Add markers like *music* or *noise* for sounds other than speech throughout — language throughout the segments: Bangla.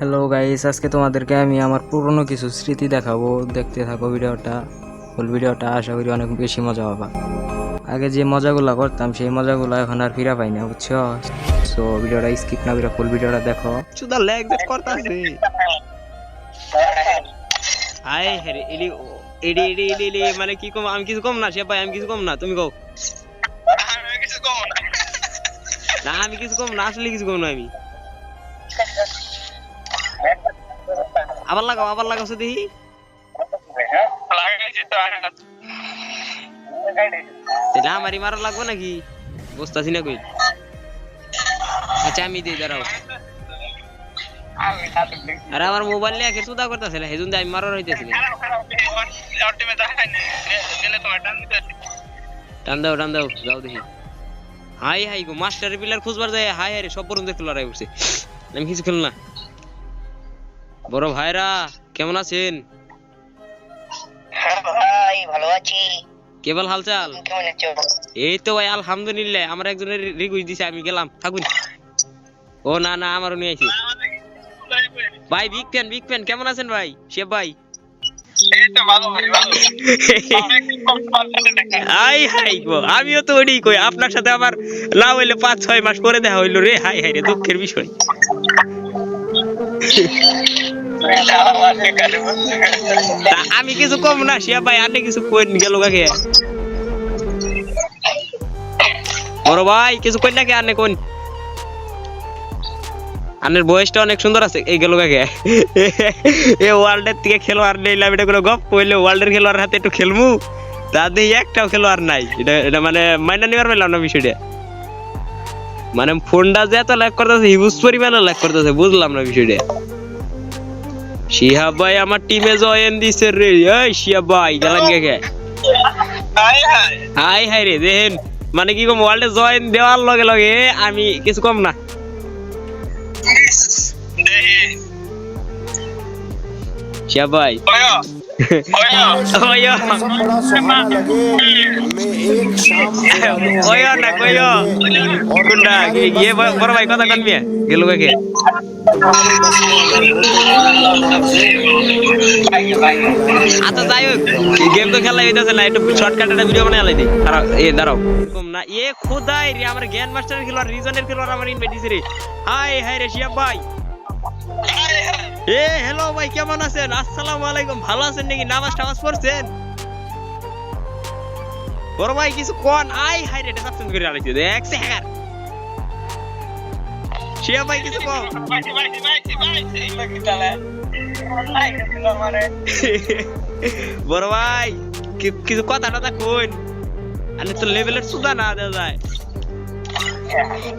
হ্যালো গাইস আজকে তোমাদেরকে আমি আমার পুরনো কিছু স্মৃতি দেখাবো। দেখতে থাকো ভিডিওটা। ফুল ভিডিওটা আশা করি অনেক বেশি মজা পাবা। আগে যে মজাগুলো করতাম সেই মজাগুলো এখন আর ফিরা পাই না বুঝছ? সো ভিডিওটা স্কিপ না করে ফুল ভিডিওটা দেখো। চুদা ল্যাগ জেট করতাছে। আয় হেরে এলি এডি এডি এডি এডি মানে কি কম আমি কিছু কম না সে ভাই আমি কিছু কম না তুমি কও। না আমি কিছু কম না আসলে কিছু কম না আমি। আবার লাগাও আবার লাগাও সে দেখি। তাহলে আমারই মারা লাগবে নাকি? বুঝতেছি না কই। আচ্ছা আমি দিই, দাঁড়াও। আরে, আমার মোবাইল নিয়ে একে চুদা করতেছে না হেজুন আমি মারার হইতেছি না। টান দাও টান দাও, যাও দেখি। হাই হাই গো, মাস্টার পিলার খুঁজবার যায়, হাই হাই সব পর্যন্ত দেখতে লড়াই উঠছে আমি কিছু খেল না বড় ভাইরা কেমন আছেন? হ্যাঁ ভাই ভালো আছি। কেবল হালচাল? কেমন আছো? এই তো ভাই আলহামদুলিল্লাহ আমার একজনের রিকুইস্ট দিছে আমি গেলাম। থাকুন। ও না না আমারও নিয়ে আইছি। ভাই বিগ ফ্যান বিগ ফ্যান কেমন আছেন ভাই? শেফ ভাই। আই হাই গো আমিও তো ওডি কই আপনার সাথে আমার না হইলে পাঁচ ছয় মাস পরে দেখা হইল রে। হাই হাই রে দুঃখের বিষয়। *laughs* আমি কিছু কম না, শিয়া ভাই, আপনি কিছু কই গেল কাকে? বড় ভাই, কিছু কই না কে আনে কোন আনের বয়সটা অনেক সুন্দর আছে, এই গেল কাকে? এ ওয়ার্ল্ডের থেকে খেলোয়াড় নিলাম এটা কোনো গপ কইলে ওয়ার্ল্ডের খেলোয়াড় হাতে একটু খেলমু? তাতে একটাও খেলোয়াড় নাই, এটা এটা মানে মাইনা নিবার পেলাম না বিষয়টা। মানে ফোনটা যে এত লাইক করতেছে, হিউজ পরিমাণে লাইক করতেছে, বুঝলাম না বিষয়টা। শিহাব ভাই আমার টিমে জয়েন দিছে রে। এই শিহাব ভাই গেলাম কে হাই হাই রে দেখেন মানে কি কম ওয়ার্ল্ডে জয়েন দেওয়ার লগে লগে আমি কিছু কম না। শিহাব ভাই। ওয়ো बड़ा सुहाना लगे मैं एक शाम ওয়ো না কইও কোনটা গিয়ে বড় ভাই কথা কনবি গেল কাকে আচ্ছা যাই হোক গেম তো খেলা হইতাছে না একটু শর্টকাট একটা ভিডিও বানাই আলাই দিই দাঁড়াও এ দাঁড়াও এরকম না এ খোদাই রে আমার জ্ঞান মাস্টারের খেলোয়াড় রিজনের খেলোয়াড় আমার ইনভাইট দিছে রে হাই হাই রে শিয়াব ভাই এ হ্যালো ভাই, কেমন আছেন? আসসালামু আলাইকুম। ভালো আছেন নাকি? নামাজ টামাজ পড়ছেন? বড় ভাই, কিছু কোন? আই হাই রে, এটা সাবস্ক্রাইব করে আলাইছে দেখ সেহার শিয়া ভাই, কিছু কম বড় ভাই কিছু কথা টথা কইন। আরে তো লেভেলের সুদা না দেওয়া যায়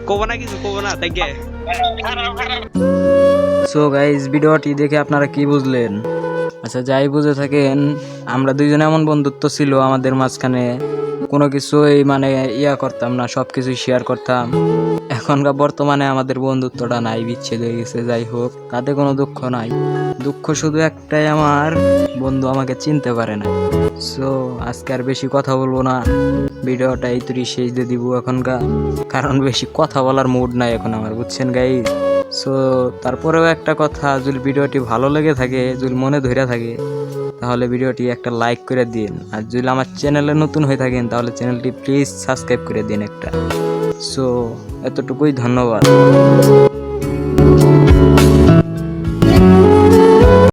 কব না কিছু, কব না তাই গে সো গাইজ ভিডিওটি দেখে আপনারা কি বুঝলেন? আচ্ছা যাই বুঝে থাকেন, আমরা দুইজনে এমন বন্ধুত্ব ছিল আমাদের মাঝখানে, কোনো কিছুই মানে ইয়া করতাম না সব কিছুই শেয়ার করতাম। এখনকার বর্তমানে আমাদের বন্ধুত্বটা নাই, বিচ্ছেদ হয়ে গেছে, যাই হোক, তাতে কোনো দুঃখ নাই। দুঃখ শুধু একটাই আমার, বন্ধু আমাকে চিনতে পারে না সো আজকে আর বেশি কথা বলব না। ভিডিওটা এই তুই শেষ দিয়ে দিব এখনকার, কারণ বেশি কথা বলার মুড নাই এখন আমার, বুঝছেন গাই সো তারপরেও একটা কথা, যদি ভিডিওটি ভালো লেগে থাকে, যদি মনে ধরে থাকে, তাহলে ভিডিওটি একটা লাইক করে দিন। আর যদি আমার চ্যানেলে নতুন হয়ে থাকেন, তাহলে চ্যানেলটি প্লিজ সাবস্ক্রাইব করে দিন একটা। সো এতটুকুই ধন্যবাদ।